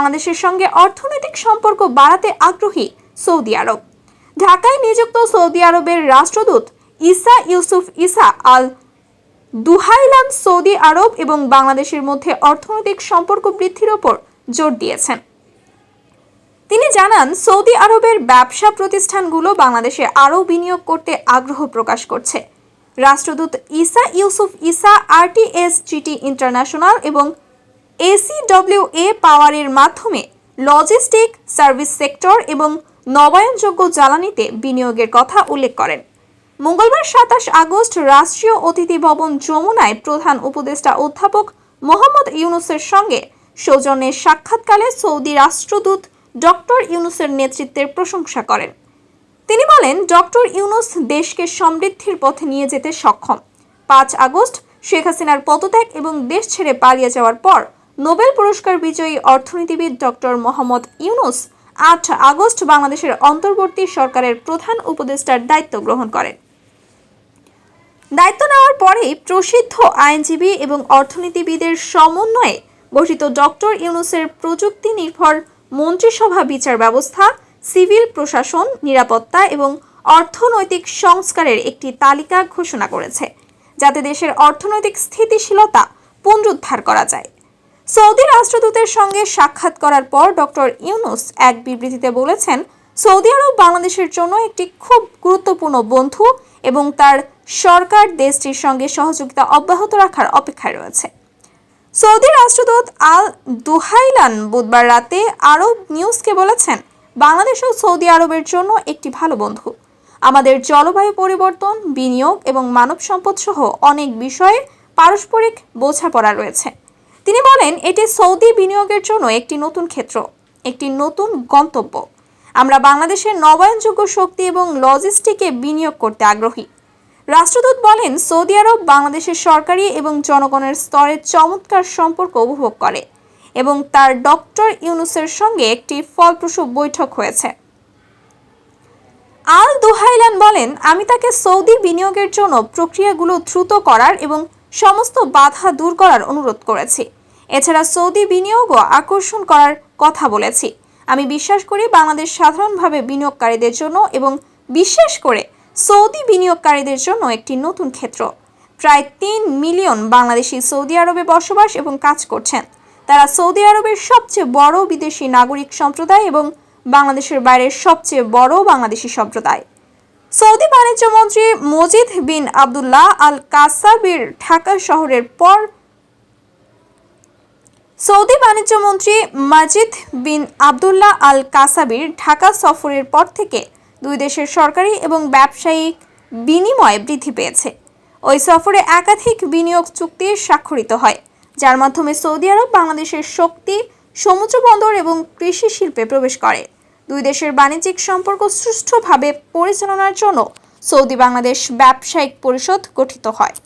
বাংলাদেশের সঙ্গে অর্থনৈতিক সম্পর্ক বাড়াতে আগ্রহী সৌদি আরব। ঢাকায় নিযুক্ত সৌদি আরবের রাষ্ট্রদূত ইসা ইউসুফ ইসা আল দুহাইলান সৌদি আরব এবং বাংলাদেশের মধ্যে অর্থনৈতিক সম্পর্ক বৃদ্ধির ওপর জোর দিয়েছেন। তিনি জানান, সৌদি আরবের ব্যবসা প্রতিষ্ঠানগুলো বাংলাদেশে আরও বিনিয়োগ করতে আগ্রহ প্রকাশ করছে। রাষ্ট্রদূত Isa Yusuf Isa RTS, GT international এবং এসিডব্লিউএ পাওয়ারের মাধ্যমে লজিস্টিক সার্ভিস সেক্টর এবং নবায়নযোগ্য জ্বালানিতে বিনিয়োগের কথা উল্লেখ করেন। মঙ্গলবার সাতাশ আগস্ট রাষ্ট্রীয় অতিথি ভবন যমুনায় প্রধান উপদেষ্টা অধ্যাপক মোহাম্মদ ইউনুসের সঙ্গে সৌজন্যে সাক্ষাৎকালে সৌদি রাষ্ট্রদূত ডক্টর ইউনুসের নেতৃত্বের প্রশংসা করেন। তিনি বলেন, ডক্টর ইউনুস দেশকে সমৃদ্ধির পথে নিয়ে যেতে সক্ষম। পাঁচ আগস্ট শেখ হাসিনার পদত্যাগ এবং দেশ ছেড়ে পালিয়ে যাওয়ার পর নোবেল পুরস্কার বিজয়ী অর্থনীতিবিদ ডক্টর মোহাম্মদ ইউনুস আট আগস্ট বাংলাদেশের অন্তর্বর্তী সরকারের প্রধান উপদেষ্টার দায়িত্ব গ্রহণ করেন। দায়িত্ব নেওয়ার পরেই প্রসিদ্ধ আইনজীবী এবং অর্থনীতিবিদের সমন্বয়ে গঠিত ডক্টর ইউনুসের প্রযুক্তি নির্ভর মন্ত্রিসভা বিচার ব্যবস্থা, সিভিল প্রশাসন, নিরাপত্তা এবং অর্থনৈতিক সংস্কারের একটি তালিকা ঘোষণা করেছে, যাতে দেশের অর্থনৈতিক স্থিতিশীলতা পুনরুদ্ধার করা যায়। সৌদি রাষ্ট্রদূতের সঙ্গে সাক্ষাৎ করার পর ডক্টর ইউনুস এক বিবৃতিতে বলেছেন, সৌদি আরব বাংলাদেশের জন্য একটি খুব গুরুত্বপূর্ণ বন্ধু এবং তার সরকার দেশটির সঙ্গে সহযোগিতা অব্যাহত রাখার অপেক্ষায় রয়েছে। সৌদি রাষ্ট্রদূত আল দুহাইলান বুধবার রাতে আরব নিউজকে বলেছেন, বাংলাদেশ ও সৌদি আরবের জন্য একটি ভালো বন্ধু। আমাদের জলবায়ু পরিবর্তন, বিনিয়োগ এবং মানব সম্পদ সহ অনেক বিষয়ে পারস্পরিক বোঝাপড়া রয়েছে। তিনি বলেন, এটি সৌদি বিনিয়োগের জন্য একটি নতুন ক্ষেত্র, একটি নতুন গন্তব্য। আমরা বাংলাদেশের নবায়নযোগ্য শক্তি এবং লজিস্টিকে বিনিয়োগ করতে আগ্রহী। রাষ্ট্রদূত বলেন, সৌদি আরব বাংলাদেশের সরকারি এবং জনগণের স্তরে চমৎকার সম্পর্ক উপভোগ করে এবং তার ডক্টর ইউনুসের সঙ্গে একটি ফলপ্রসূ বৈঠক হয়েছে। আল দোহাইলান বলেন, আমি তাকে সৌদি বিনিয়োগের জন্য প্রক্রিয়াগুলো দ্রুত করার এবং সমস্ত বাধা দূর করার অনুরোধ করেছি। এছাড়া সৌদি বিনিয়োগও আকর্ষণ করার কথা বলেছি। আমি বিশ্বাস করি বাংলাদেশ সাধারণভাবে বিনিয়োগকারীদের জন্য এবং বিশেষ করে সৌদি বিনিয়োগকারীদের জন্য একটি নতুন ক্ষেত্র। প্রায় তিন মিলিয়ন বাংলাদেশি সৌদি আরবে বসবাস এবং কাজ করছেন। তারা সৌদি আরবের সবচেয়ে বড় বিদেশি নাগরিক সম্প্রদায় এবং বাংলাদেশের বাইরের সবচেয়ে বড় বাংলাদেশি সম্প্রদায়। সৌদি বাণিজ্য মন্ত্রী মজিদ বিন আবদুল্লাহ আল কাসাবির ঢাকা শহরের পর সৌদি বাণিজ্য মন্ত্রী মাজিদ বিন আবদুল্লাহ আল কাসাবির ঢাকা সফরের পর থেকে দুই দেশের সরকারি এবং ব্যবসায়িক বিনিময় বৃদ্ধি পেয়েছে। ওই সফরে একাধিক বিনিয়োগ চুক্তি স্বাক্ষরিত হয়, যার মাধ্যমে সৌদি আরব বাংলাদেশের শক্তি, সমুদ্র বন্দর এবং কৃষি শিল্পে প্রবেশ করে। দুই দেশের বাণিজ্যিক সম্পর্ক সুষ্ঠুভাবে পরিচালনার জন্য সৌদি বাংলাদেশ ব্যবসায়িক পরিষদ গঠিত হয়।